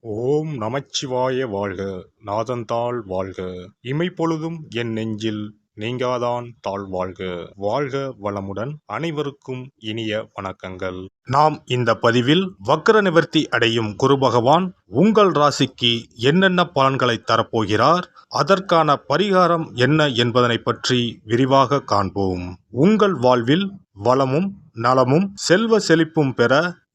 ஓம் நமச்சிவாய வாழ்க நாதந்தாள் வாழ்க. இமைப்பொழுதும் என் நெஞ்சில் நீங்காதான் தாழ் வாழ்க. வாழ்க வளமுடன் அனைவருக்கும் இனிய வணக்கங்கள். நாம் இந்த பதிவில் வக்ர நிவர்த்தி அடையும் குரு பகவான் உங்கள் ராசிக்கு என்னென்ன பலன்களை தரப்போகிறார் அதற்கான பரிகாரம் என்ன என்பதனை பற்றி விரிவாக காண்போம். உங்கள் வாழ்வில் வளமும் நலமும் செல்வ செழிப்பும் பெற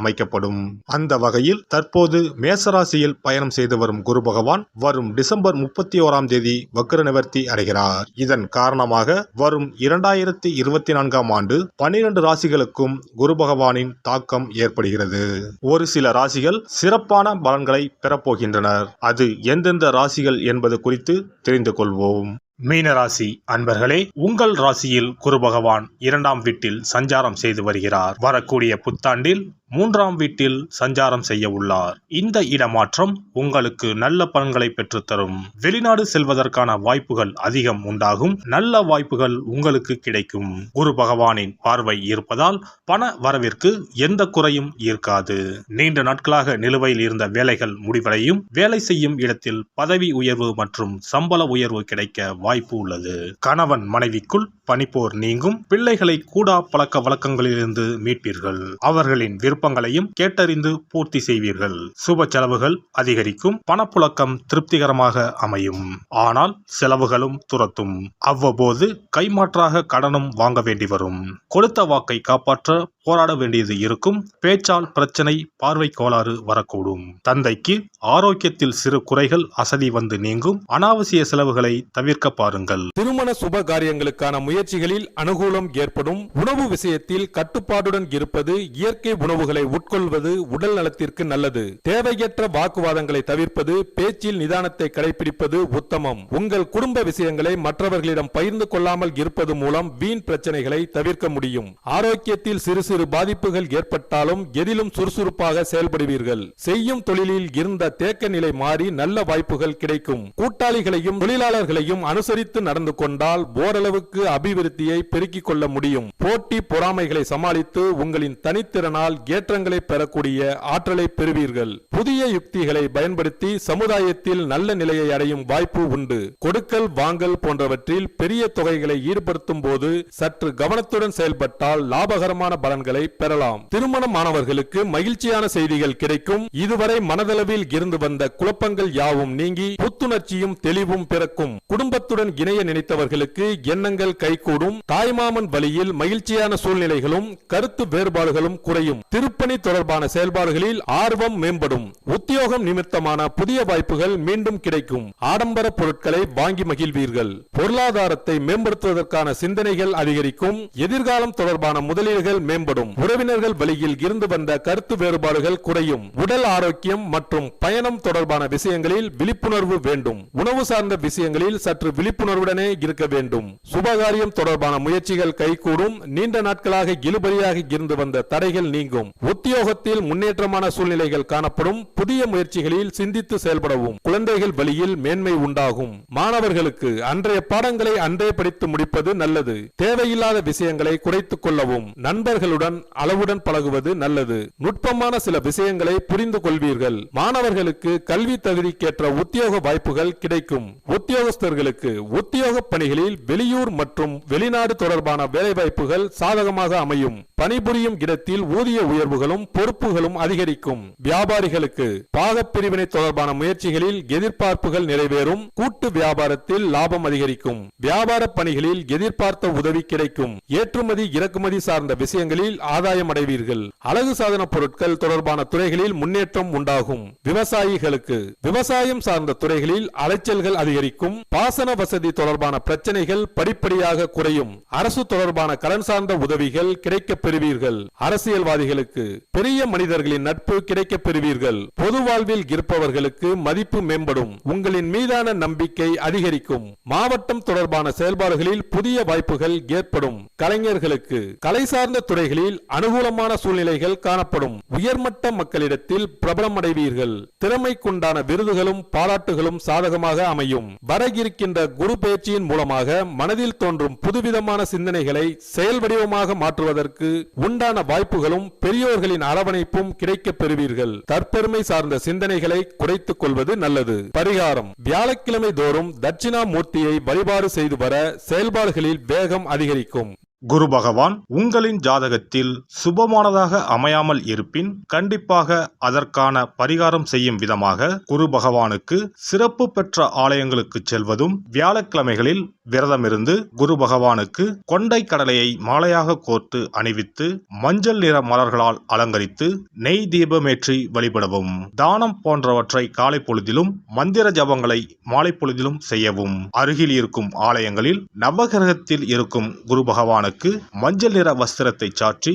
அமைக்கப்படும். அந்த வகையில் தற்போது மேசராசியில் பயணம் செய்து வரும் குரு பகவான் வரும் டிசம்பர் முப்பத்தி ஓராம் தேதி வக்ர நிவர்த்தி அடைகிறார். இதன் காரணமாக வரும் இரண்டாயிரத்தி இருபத்தி நான்காம் ஆண்டு பனிரெண்டு ராசிகளுக்கும் குரு பகவானின் தாக்கம் ஏற்படுகிறது. ஒரு சில ராசிகள் சிறப்பான பலன்களை பெறப்போகின்றனர். அது எந்தெந்த ராசிகள் என்பது குறித்து தெரிந்து கொள்வோம். மீனராசி அன்பர்களே உங்கள் ராசியில் குரு பகவான் இரண்டாம் வீட்டில் சஞ்சாரம் செய்து வருகிறார். வரக்கூடிய புத்தாண்டில் மூன்றாம் வீட்டில் சஞ்சாரம் செய்ய உள்ளார். இந்த இடமாற்றம் உங்களுக்கு நல்ல பலன்களை பெற்றுத்தரும் வெளிநாடு செல்வதற்கான வாய்ப்புகள் அதிகம் உண்டாகும். நல்ல வாய்ப்புகள் உங்களுக்கு கிடைக்கும். குரு பகவானின் பார்வை இருப்பதால் பண வரவிற்கு எந்த குறையும் இருக்காது நீண்ட நாட்களாக நிலுவையில் இருந்த வேலைகள் முடிவடையும். வேலை செய்யும் இடத்தில் பதவி உயர்வு மற்றும் சம்பள உயர்வு கிடைக்க வாய்ப்பு உள்ளது. கணவன் மனைவிக்குள் பனிப்போர் நீங்கும். பிள்ளைகளை கூடா பழக்க வழக்கங்களிலிருந்து மீட்பீர்கள். அவர்களின் விருப்பங்களையும் கேட்டறிந்து பூர்த்தி செய்வீர்கள். சுப செலவுகள் அதிகரிக்கும் பணப்புழக்கம் திருப்திகரமாக அமையும். ஆனால் செலவுகளும் துரத்தும். அவ்வப்போது கைமாற்றாக கடனும் வாங்க வேண்டி வரும் கொடுத்த வாக்கை காப்பாற்ற போராட வேண்டியது இருக்கும். பேச்சால் பிரச்சனை பார்வை கோளாறு வரக்கூடும். தந்தைக்கு ஆரோக்கியத்தில் சிறு குறைகள் அசதி வந்து நீங்கும். அனாவசிய செலவுகளை தவிர்க்க பாருங்கள். திருமண சுப காரியங்களுக்கான முயற்சிகளில் அனுகூலம் ஏற்படும். உணவு விஷயத்தில் கட்டுப்பாடுடன் இருப்பது இயற்கை உணவுகளை உட்கொள்வது உடல் நலத்திற்கு நல்லது. தேவையற்ற வாக்குவாதங்களை தவிர்ப்பது பேச்சில் நிதானத்தை கடைபிடிப்பது உத்தமம். உங்கள் குடும்ப விஷயங்களை மற்றவர்களிடம் பகிர்ந்து கொள்ளாமல் இருப்பது மூலம் வீண் பிரச்சனைகளை தவிர்க்க முடியும். ஆரோக்கியத்தில் சிறு சிறு பாதிப்புகள் ஏற்பட்டாலும் எதிலும் சுறுசுறுப்பாக செயல்படுவீர்கள். செய்யும் தொழிலில் இருந்த தேக்க நிலை மாறி நல்ல வாய்ப்புகள் கிடைக்கும். கூட்டாளிகளையும் தொழிலாளர்களையும் அனுசரித்து நடந்து கொண்டால் ஓரளவுக்கு அபிவிருத்தியை பெருக்கிக் கொள்ள முடியும். போட்டி பொறாமைகளை சமாளித்து உங்களின் தனித்திறனால் ஏற்றங்களை பெறக்கூடிய ஆற்றலை பெறுவீர்கள். புதிய யுக்திகளை பயன்படுத்தி சமுதாயத்தில் நல்ல நிலையை அடையும் வாய்ப்பு உண்டு. கொடுக்கல் வாங்கல் போன்றவற்றில் பெரிய தொகைகளை ஈடுபடுத்தும் போது சற்று கவனத்துடன் செயல்பட்டால் லாபகரமான பலன்கள் பெறலாம். திருமணமானவர்களுக்கு மகிழ்ச்சியான செய்திகள் கிடைக்கும். இதுவரை மனதளவில் இருந்து வந்த குழப்பங்கள் யாவும் நீங்கி புத்துணர்ச்சியும் தெளிவும் பிறக்கும். குடும்பத்துடன் இணைய நினைத்தவர்களுக்கு எண்ணங்கள் கைகூடும். தாய்மாமன் வழியில் மகிழ்ச்சியான சூழ்நிலைகளும் கருத்து வேறுபாடுகளும் குறையும். திருப்பணி தொடர்பான செயல்பாடுகளில் ஆர்வம் மேம்படும். உத்தியோகம் நிமித்தமான புதிய வாய்ப்புகள் மீண்டும் கிடைக்கும். ஆடம்பர பொருட்களை வாங்கி மகிழ்வீர்கள். பொருளாதாரத்தை மேம்படுத்துவதற்கான சிந்தனைகள் அதிகரிக்கும். எதிர்காலம் தொடர்பான முதலீடுகள் மேம்படும். உறவினர்கள் வழியில் இருந்து வந்த கருத்து வேறுபாடுகள் குறையும். உடல் ஆரோக்கியம் மற்றும் பயணம் தொடர்பான விஷயங்களில் விழிப்புணர்வு வேண்டும். உணவு சார்ந்த விஷயங்களில் சற்று விழிப்புணர்வுடனே இருக்க வேண்டும். சுபகாரியம் தொடர்பான முயற்சிகள் கைகூடும். நீண்ட நாட்களாக இழுபறியாக இருந்து வந்த தடைகள் நீங்கும். உத்தியோகத்தில் முன்னேற்றமான சூழ்நிலைகள் காணப்படும். புதிய முயற்சிகளில் சிந்தித்து செயல்படவும். குழந்தைகள் வழியில் மேன்மை உண்டாகும். மாணவர்களுக்கு அன்றைய பாடங்களை அன்றே படித்து முடிப்பது நல்லது. தேவையில்லாத விஷயங்களை குறைத்துக் கொள்ளவும் நண்பர்களுடன் அளவுடன் பழகுவது நல்லது. நுட்பமான சில விஷயங்களை புரிந்து கொள்வீர்கள். மாணவர்களுக்கு கல்வி தகுதிக்கேற்ற உத்தியோக வாய்ப்புகள் கிடைக்கும். உத்தியோகஸ்தர்களுக்கு உத்தியோக பணிகளில் வெளியூர் மற்றும் மற்றும் வெளிநாடு தொடர்பான வேலைவாய்ப்புகள் சாதகமாக அமையும். பணிபுரியும் இடத்தில் ஊதிய உயர்வுகளும் பொறுப்புகளும் அதிகரிக்கும். வியாபாரிகளுக்கு பாகப் பிரிவினை தொடர்பான முயற்சிகளில் எதிர்பார்ப்புகள் நிறைவேறும். கூட்டு வியாபாரத்தில் லாபம் அதிகரிக்கும். வியாபார பணிகளில் எதிர்பார்த்த உதவி கிடைக்கும். ஏற்றுமதி இறக்குமதி சார்ந்த விஷயங்களில் ஆதாயம் அடைவீர்கள். அழகு சாதன பொருட்கள் தொடர்பான துறைகளில் முன்னேற்றம் உண்டாகும். விவசாயிகளுக்கு விவசாயம் சார்ந்த துறைகளில் அலைச்சல்கள் அதிகரிக்கும். பாசன வசதி தொடர்பான பிரச்சனைகள் படிப்படியாக குறையும். அரசு தொடர்பான கடன் சார்ந்த உதவிகள் கிடைக்கப் பெறுவீர்கள். அரசியல்வாதிகளுக்கு பெரிய மனிதர்களின் நட்பு கிடைக்கப் பெறுவீர்கள். பொது வாழ்வில் இருப்பவர்களுக்கு மதிப்பு மேம்படும். உங்களின் மீதான நம்பிக்கை அதிகரிக்கும். மாவட்டம் தொடர்பான செயல்பாடுகளில் புதிய வாய்ப்புகள் ஏற்படும். கலைஞர்களுக்கு கலை சார்ந்த துறைகளில் அனுகூலமான சூழ்நிலைகள் காணப்படும். உயர்மட்ட மக்களிடத்தில் பிரபலமடைவீர்கள். திறமைக்குண்டான விருதுகளும் பாராட்டுகளும் சாதகமாக அமையும். வரகிருக்கின்ற குரு பயிற்சியின் மூலமாக மனதில் தோன்றும் புதுவிதமான சிந்தனைகளை செயல் வடிவமாக மாற்றுவதற்கு உண்டான வாய்ப்புகளும் பெரியோர்களின் அரவணைப்பும் கிடைக்கப் பெறுவீர்கள். தற்பெருமை சார்ந்த சிந்தனைகளை குறைத்துக் கொள்வது நல்லது. பரிகாரம். வியாழக்கிழமை தோறும் தட்சிணாமூர்த்தியை வழிபாடு செய்து வர செயல்பாடுகளில் வேகம் அதிகரிக்கும். குரு பகவான் உங்களின் ஜாதகத்தில் சுபமானதாக அமையாமல் இருப்பின் கண்டிப்பாக அதற்கான பரிகாரம் செய்யும் விதமாக குரு பகவானுக்கு சிறப்பு பெற்ற ஆலயங்களுக்கு செல்வதும் வியாழக்கிழமைகளில் விரதமிருந்து குரு பகவானுக்கு கொண்டை கடலையை மாலையாக கோர்த்து அணிவித்து மஞ்சள் நிற மலர்களால் அலங்கரித்து நெய் தீபமேற்றி வழிபடவும் தானம் போன்றவற்றை காலை பொழுதிலும் மந்திர ஜபங்களை மாலை பொழுதிலும் செய்யவும் அருகில் இருக்கும் ஆலயங்களில் நவகிரகத்தில் இருக்கும் குரு பகவானுக்கு மஞ்சள் நிற வஸ்திரத்தை சாற்றி